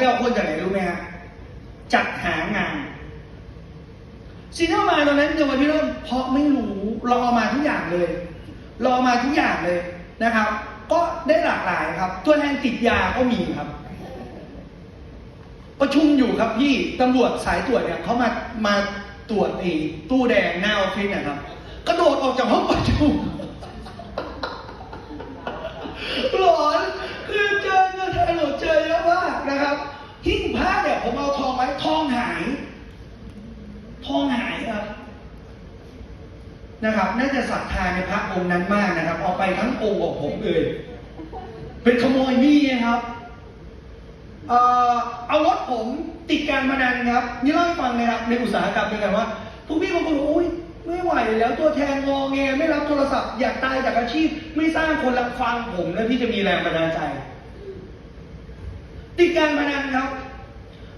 ไปเอาคนจากไหนรู้ไหมฮะจัดหางานซีเนมาตอนนั้นเดี๋ยววันที่เริ่มเพราะไม่รู้เราเอามาทุกอย่างเลยเราเอามาทุกอย่างเลยนะครับ ก็ได้หลากหลายครับ ตัวแทนติดยาก็มีครับ ประชุมอยู่ครับพี่ตำรวจสายตรวจเนี่ยเขามามาตรวจไอ้ตู้แดงหน้าออฟฟิศนะครับ กระโดดออกจากห้องประชุม หลอนคือเจอเจอแทนหลอนเจอเยอะมากนะครับหิ้งพระเนี่ยผมเอาทองไว้ทองหาย ทองหายครับ นะครับ น่าจะศรัทธาในพระองค์นั้นมากนะครับ เอาไปทั้งองค์ของผมเลยเป็นขโมยมีดครับเอ่อเอารถผมติดการพนันครับ นี่เล่าให้ฟังนะครับในอุตสาหกรรมเป็นไงว่าพวกพี่บางคนบอกโอ้ยไม่ไหวแล้วตัวแทนงอแงไม่รับโทรศัพท์อยากตายจากอาชีพ ไม่สร้างคนรักฟังผมแล้วพี่จะมีแรงบันดาลใจ ติดการพนันครับ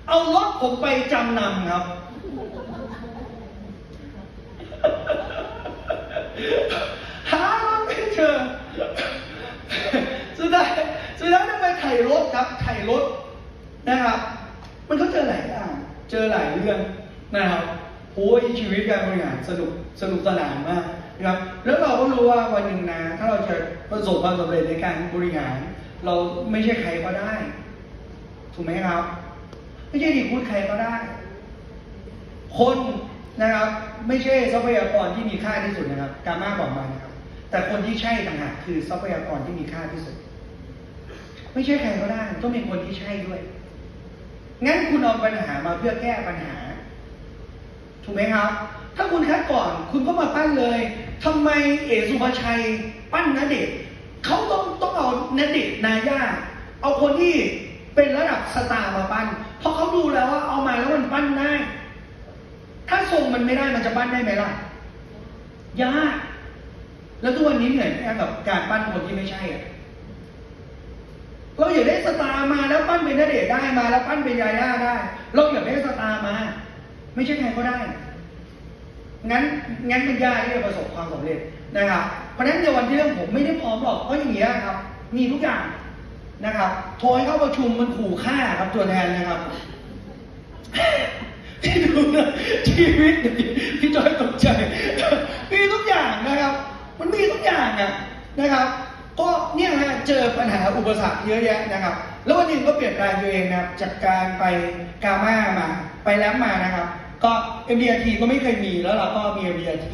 เอารถผมไปจำนำครับ หาไม่เจอ สุดท้ายสุดท้ายต้องไปไถ่รถครับ ไถ่รถนะครับ มันก็เจอหลายอย่าง เจอหลายเรื่องนะครับโอ้ยชีวิตการบริหารสนุกสนุกสนานมากนะครับ แล้วเราก็รู้ว่าวันหนึ่งนะ ถ้าเราจะประสบความสำเร็จในการบริหาร เราไม่ใช่ใครก็ได้ ถูกไหมครับ ไม่ใช่ดีพูดใครก็ได้ คน นะครับ ไม่ใช่ทรัพยากรที่มีค่าที่สุดนะครับ การมาบอกมานะครับ แต่คนที่ใช่ต่างหากคือทรัพยากรที่มีค่าที่สุด ไม่ใช่ใครก็ได้ต้องเป็นคนที่ใช่ด้วย งั้นคุณเอาปัญหามาเพื่อแก้ปัญหา ถูกไหมครับ ถ้าคุณคัดก่อนคุณก็มาปั้นเลยทำไมเอสุภาชัย ปั้นนเดชเขาต้องต้องเอานเดชน์นาย่าเอาคนที่เป็นระดับสตาร์มาปั้นเพราะเขาดูแล้วว่าเอามาแล้วมันปั้นได้ ถ้าทรงมันไม่ได้มันจะปั้นได้ไหมล่ะยากแล้วทุกวันนี้เหนื่อยไหมกับการปั้นคนที่ไม่ใช่อะเราอยากได้สตาร์มาแล้วปั้นเป็นนเดชน์ได้มาแล้วปั้นเป็นยาย่าได้เราอยากได้สตาร์มา ไม่ใช่ใครก็ได้ งั้นงั้นมันยากที่จะประสบความสำเร็จนะครับ เพราะฉะนั้นในวันที่เรื่องผมไม่ได้พร้อมหรอกเพราะอย่างเงี้ยครับ มีทุกอย่างนะครับโทรให้เข้าประชุมมันขู่ฆ่าครับตัวแทนนะครับ นะชีวิตเนี่ยพี่จอยตกใจมีทุกอย่างนะครับ มันมีทุกอย่างอะนะครับ ก็เนี่ยฮะเจอปัญหาอุปสรรคเยอะแยะนะครับ แล้ววันหนึ่งก็เปลี่ยนแปลงตัวเองนะครับจากการไปกาม่ามา ไปแลมมานะครับ ก็ MDRT ก็ไม่เคยมีแล้วเราก็มี MDRT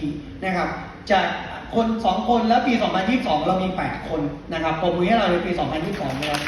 นะครับจากคน 2 คนแล้วปี 2022 เรามี 8 คนนะครับปรบมือให้เราในปี 2022นะครับ